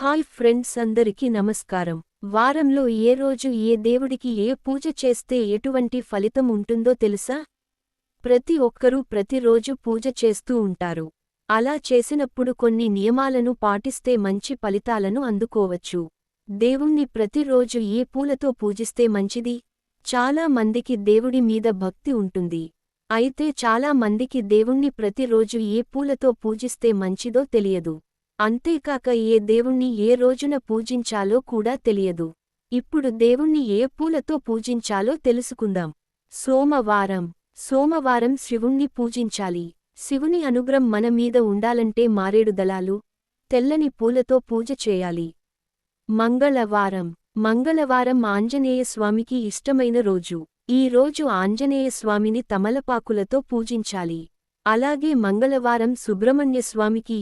Hi friends అందరికీ నమస్కారం. వారంలో ఏ రోజు ఏ దేవుడికి ఏ పూజ చేస్తే ఎటువంటి ఫలితం ఉంటుందో తెలుసా? ప్రతి ఒక్కరూ ప్రతిరోజు పూజ చేస్తూ ఉంటారు. అలా చేసినప్పుడు కొన్ని నియమాలను పాటిస్తే మంచి ఫలితాలను అందుకోవచ్చు. దేవుణ్ణి ప్రతిరోజు ఏ పూలతో పూజిస్తే మంచిది? చాలా మందికి దేవుడి మీద భక్తి ఉంటుంది. అయితే చాలా మందికి దేవుణ్ణి ప్రతిరోజు ఏ పూలతో పూజిస్తే మంచిదో తెలియదు. అంతేకాక ఏ దేవుణ్ణి ఏ రోజున పూజించాలో కూడా తెలియదు. ఇప్పుడు దేవుణ్ణి ఏ పూలతో పూజించాలో తెలుసుకుందాం. సోమవారం. సోమవారం శివుణ్ణి పూజించాలి. శివుని అనుగ్రం మన మీద ఉండాలంటే మారేడు దళాలు తెల్లని పూలతో పూజ చేయాలి. మంగళవారం. మంగళవారం ఆంజనేయ స్వామికి ఇష్టమైన రోజు. ఈ రోజు ఆంజనేయ స్వామిని తమలపాకులతో పూజించాలి. అలాగే మంగళవారం సుబ్రహ్మణ్య స్వామికి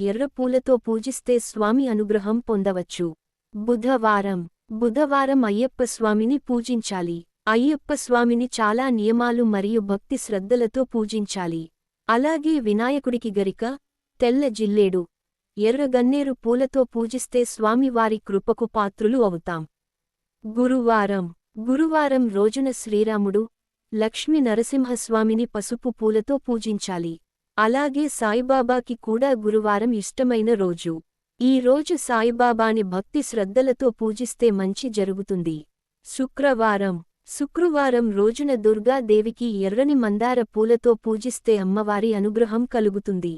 పూజిస్తే స్వామి అనుగ్రహం పొందవచ్చు. బుధవారం. బుధవారం అయ్యప్ప స్వామిని పూజించాలి. అయ్యప్ప స్వామిని చాలా నియమాలు మరియు భక్తి శ్రద్ధలతో పూజించాలి. అలాగే వినాయకుడికి గరిక తెల్ల జిల్లేడు ఎర్రగన్నేరు పూలతో పూజిస్తే స్వామివారి కృపకు పాత్రులు అవుతాం. గురువారం. గురువారం రోజున శ్రీరాముడు లక్ష్మీ నరసింహస్వామిని పసుపు పూలతో పూజించాలి. అలాగే సాయిబాబాకి కూడా గురువారం ఇష్టమైన రోజు. ఈ రోజు సాయిబాబాని భక్తి శ్రద్ధలతో పూజిస్తే మంచి జరుగుతుంది. శుక్రవారం. శుక్రవారం రోజున దుర్గాదేవికి ఎర్రని మందార పూలతో పూజిస్తే అమ్మవారి అనుగ్రహం కలుగుతుంది.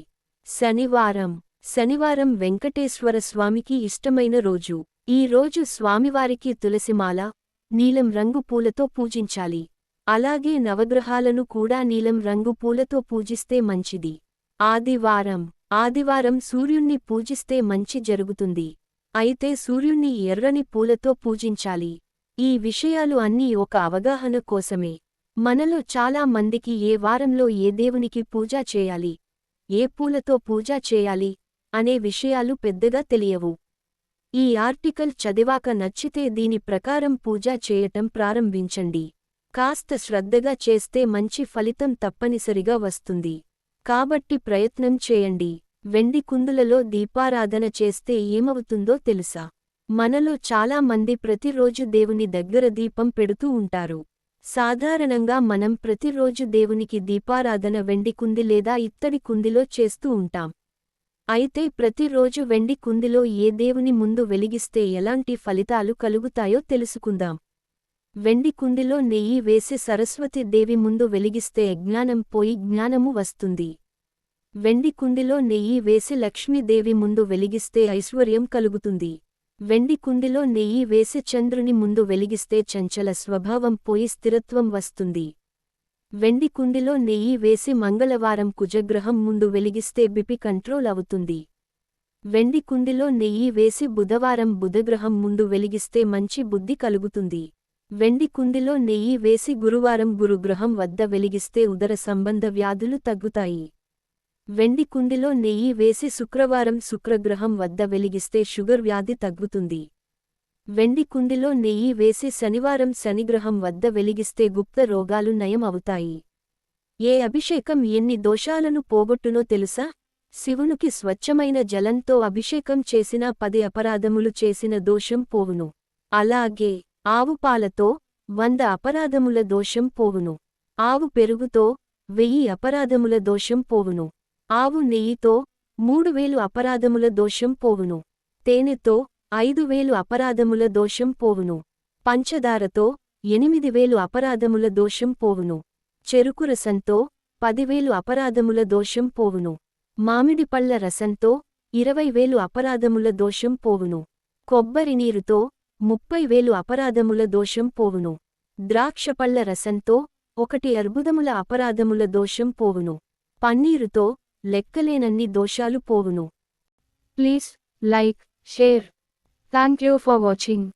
శనివారం. శనివారం వెంకటేశ్వర స్వామికి ఇష్టమైన రోజు. ఈ రోజు స్వామివారికి తులసిమాల నీలం రంగు పూలతో పూజించాలి. అలాగే నవగ్రహాలను కూడా నీలం రంగు పూలతో పూజిస్తే మంచిది. ఆదివారం. ఆదివారం సూర్యుణ్ణి పూజిస్తే మంచి జరుగుతుంది. అయితే సూర్యుణ్ణి ఎర్రని పూలతో పూజించాలి. ఈ విషయాలు అన్నీ ఒక అవగాహన కోసమే. మనలో చాలా మందికి ఏ వారంలో ఏ దేవునికి పూజ చేయాలి? ఏ పూలతో పూజ చేయాలి? అనే విషయాలు పెద్దగా తెలియవు. ఈ ఆర్టికల్ చదివాక నచ్చితే దీని ప్రకారం పూజ చేయటం ప్రారంభించండి. కాస్త శ్రద్ధగా చేస్తే మంచి ఫలితం తప్పనిసరిగా వస్తుంది. కాబట్టి ప్రయత్నం చేయండి. వెండి కుందులలో దీపారాధన చేస్తే ఏమవుతుందో తెలుసా? మనలో చాలా మంది ప్రతిరోజు దేవుని దగ్గర దీపం పెడుతూ ఉంటారు. సాధారణంగా మనం ప్రతిరోజు దేవునికి దీపారాధన వెండి కుంది లేదా ఇత్తడి కుందిలో చేస్తూ ఉంటాం. అయితే ప్రతిరోజు వెండి కుందిలో ఏ దేవుని ముందు వెలిగిస్తే ఎలాంటి ఫలితాలు కలుగుతాయో తెలుసుకుందాం. వెండి కుందిలో నెయ్యి వేసి సరస్వతి దేవి ముందు వెలిగిస్తే అజ్ఞానం పోయి జ్ఞానము వస్తుంది. వెండి కుందిలో నెయ్యి వేసి లక్ష్మీదేవి ముందు వెలిగిస్తే ఐశ్వర్యం కలుగుతుంది. వెండి కుందిలో నెయ్యి వేసి చంద్రుని ముందు వెలిగిస్తే చంచల స్వభావం పోయి స్థిరత్వం వస్తుంది. వెండి కుందిలో నెయ్యి వేసి మంగళవారం కుజగ్రహం ముందు వెలిగిస్తే బిపి కంట్రోల్ అవుతుంది. వెండి కుందిలో నెయ్యి వేసి బుధవారం బుధగ్రహం ముందు వెలిగిస్తే మంచి బుద్ధి కలుగుతుంది. వెండి కుందిలో నెయ్యి వేసి గురువారం గురుగ్రహం వద్ద వెలిగిస్తే ఉదర సంబంధ వ్యాధులు తగ్గుతాయి. వెండి కుందిలో నెయ్యి వేసి శుక్రవారం శుక్రగ్రహం వద్ద వెలిగిస్తే షుగర్ వ్యాధి తగ్గుతుంది. వెండి కుందిలో నెయ్యి వేసి శనివారం శనిగ్రహం వద్ద వెలిగిస్తే గుప్త రోగాలు నయం అవుతాయి. ఏ అభిషేకం ఎన్ని దోషాలను పోగొట్టునో తెలుసా? శివునికి స్వచ్ఛమైన జలంతో అభిషేకం చేసినా పది అపరాధములు చేసిన దోషం పోవును. అలాగే ఆవుపాలతో వంద అపరాధముల దోషం పోవును. ఆవు పెరుగుతో వెయ్యి అపరాధముల దోషం పోవును. ఆవు నెయ్యితో మూడు వేలు అపరాధముల దోషం పోవును. తేనెతో ఐదు వేలు అపరాధముల దోషం పోవును. పంచదారతో ఎనిమిది వేలు అపరాధముల దోషం పోవును. చెరుకు రసంతో పదివేలు అపరాధముల దోషం పోవును. మామిడిపళ్ళ రసంతో ఇరవై వేలు అపరాధముల దోషం పోవును. కొబ్బరి నీరుతో ముప్పై వేలు అపరాధముల దోషం పోవును. ద్రాక్షపళ్ళ రసంతో ఒకటి అర్బుదముల అపరాధముల దోషం పోవును. పన్నీరుతో లెక్కలేనన్ని దోషాలు పోవును. Please like share. Thank you for watching.